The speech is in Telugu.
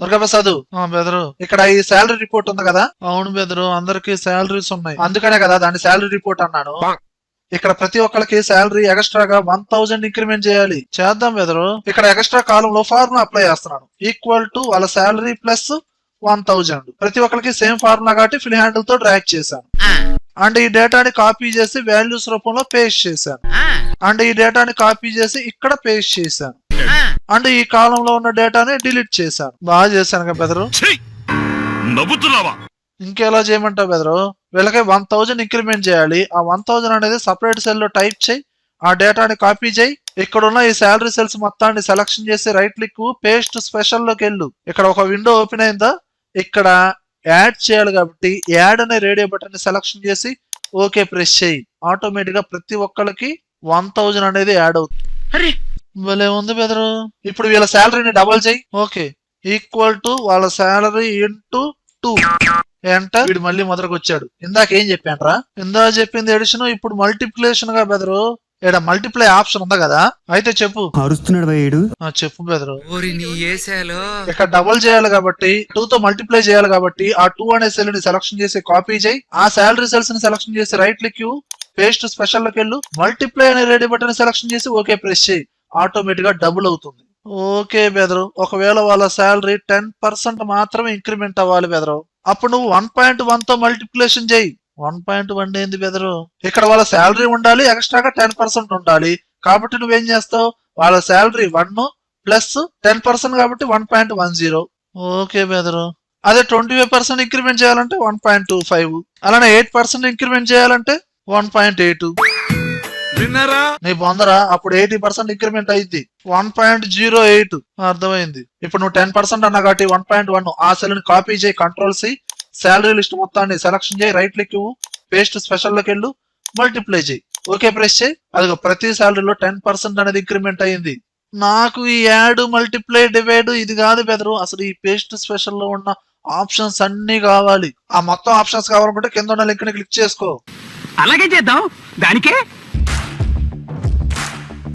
దుర్గాప్రసాద్ బెదరు. ఇక్కడ ఈ శాలరీ రిపోర్ట్ ఉంది కదా? అవును బెదరు అందరికి శాలరీస్ ఉన్నాయి. అందుకనే కదా దాని శాలరీ రిపోర్ట్ అన్నాను. ఇక్కడ ప్రతి ఒక్కరికి శాలరీ ఎక్స్ట్రాగా వన్ థౌజండ్ ఇంక్రిమెంట్ చేయాలి. చేద్దాం బెదరు. ఇక్కడ ఎక్స్ట్రా కాలం లో ఫార్ములా అప్లై చేస్తున్నాను. ఈక్వల్ టు వాళ్ళ శాలరీ ప్లస్ వన్ థౌజండ్ ప్రతి ఒక్కరికి సేమ్ ఫార్ములా కాబట్టి ఫిల్ హ్యాండిల్తో డ్రాగ్ చేశాను. అండ్ ఈ డేటాని కాపీ చేసి వాల్యూస్ రూపంలో పేస్ట్ చేశాను. అండ్ ఈ డేటాని కాపీ చేసి ఇక్కడ పేస్ట్ చేశాను. అండ్ ఈ కాలంలో ఉన్న డేటాని డిలీట్ చేశాను. బాగా చేశాను కదా బెదరు? నవ్వుతున్నావా? ఇంకెలా చేయమంటావు బెదరు? వీళ్ళకి వన్ థౌజండ్ ఇంక్రిమెంట్ చేయాలి. ఆ వన్ థౌజండ్ అనేది సపరేట్ సెల్లో టైప్ చేయి ఆ డేటాని కాపీ చేయి. ఇక్కడ ఉన్న ఈ శాలరీ సెల్స్ మొత్తాన్ని సెలక్షన్ చేసి రైట్ క్లిక్ పేస్ట్ స్పెషల్లోకి వెళ్ళు. ఇక్కడ ఒక విండో ఓపెన్ అయిందా? ఇక్కడ యాడ్ చేయాలి కాబట్టి యాడ్ అనే రేడియో బటన్ని సెలక్షన్ చేసి ఓకే ప్రెస్ చేయి. ఆటోమేటిక్గా ప్రతి ఒక్కరికి వన్ థౌజండ్ అనేది యాడ్ అవుతుంది. భలే ఉంది బెదరు. ఇప్పుడు వీళ్ళ శాలరీని డబల్ చేయి. ఓకే. ఈక్వల్ టు వాళ్ళ శాలరీ ఇంటూ టూ. ఎంటర్ వీడు మళ్ళీ మొదటికి వచ్చాడు ఇందాక ఏం చెప్పాను ఇందా చెప్పింది ఎడిషన్ ఇప్పుడు మల్టిప్లికేషన్గా బెదరు. ఇక్కడ మల్టిప్లై ఆప్షన్ ఉంది కదా? అయితే చెప్పు. అరుస్తున్నాడు చెప్పు బెదరు. ఓరి నీ ఏసాలో. ఇక్కడ డబుల్ చేయాలి కాబట్టి టూ తో మల్టిప్లై చేయాలి కాబట్టి ఆ టూ అనే సెల్ని సెలక్షన్ చేసి కాపీ చేయి. ఆ శాలరీ సెల్స్ని సెలక్షన్ చేసి రైట్ క్లిక్ పేస్ట్ స్పెషల్లోకి వెళ్ళు. మల్టిప్లై అనే రెడీ బటన్ సెలక్షన్ చేసి ఓకే ప్రెస్ చేయి. ఆటోమేటిక్గా డబుల్ అవుతుంది. ఓకే బెదరు ఒకవేళ వాళ్ళ శాలరీ టెన్ పర్సెంట్ మాత్రమే ఇంక్రిమెంట్ అవ్వాలి బెదరు. అప్పుడు నువ్వు వన్ పాయింట్ వన్తో మల్టిప్లికేషన్ చేయి. వన్ పాయింట్ వన్ ఏంది బెదరు? ఇక్కడ వాళ్ళ శాలరీ ఉండాలి ఎక్స్ట్రాగా టెన్ పర్సెంట్ ఉండాలి. కాబట్టి నువ్వేం చేస్తావు? వాళ్ళ salary one plus ten percent కాబట్టి one point one zero. Okay బెదరు. అదే ట్వంటీ ఫైవ్ పర్సెంట్ ఇంక్రిమెంట్ చేయాలంటే వన్ పాయింట్ టూ ఫైవ్. అలానే ఎయిట్ పర్సెంట్ ఇంక్రిమెంట్ చేయాలంటే వన్ పాయింట్ ఎయిట్. విన్నారా? నీ బొందరా అప్పుడు ఎయిటీ పర్సెంట్ ఇంక్రిమెంట్ అయింది. వన్ పాయింట్ జీరో ఎయిట్ అర్థమైంది. ఇప్పుడు నువ్వు టెన్ పర్సెంట్ అన్నా కాబట్టి వన్ పాయింట్ వన్. ఆ సెల్ని కాపీ చేయి కంట్రోల్ సి శాలరీ లిస్ట్ మొత్తాన్ని సెలక్షన్ చేయి రైట్ క్లిక్ పేస్ట్ స్పెషల్లోకి వెళ్ళు మల్టిప్లై చేయి. ఓకే ప్రెస్ చేయి. అది ప్రతి శాలరీలో టెన్ పర్సెంట్ అనేది ఇంక్రిమెంట్ అయ్యింది నాకు ఈ యాడ్ మల్టిప్లై డివైడ్ ఇది కాదు బెదరు. అసలు ఈ పేస్ట్ స్పెషల్లో ఉన్న ఆప్షన్స్ అన్ని కావాలి. ఆ మొత్తం ఆప్షన్స్ కావాలనుకుంటే కింద ఉన్న లింక్ని క్లిక్ చేసుకో. అలాగే చేద్దాం. దానికే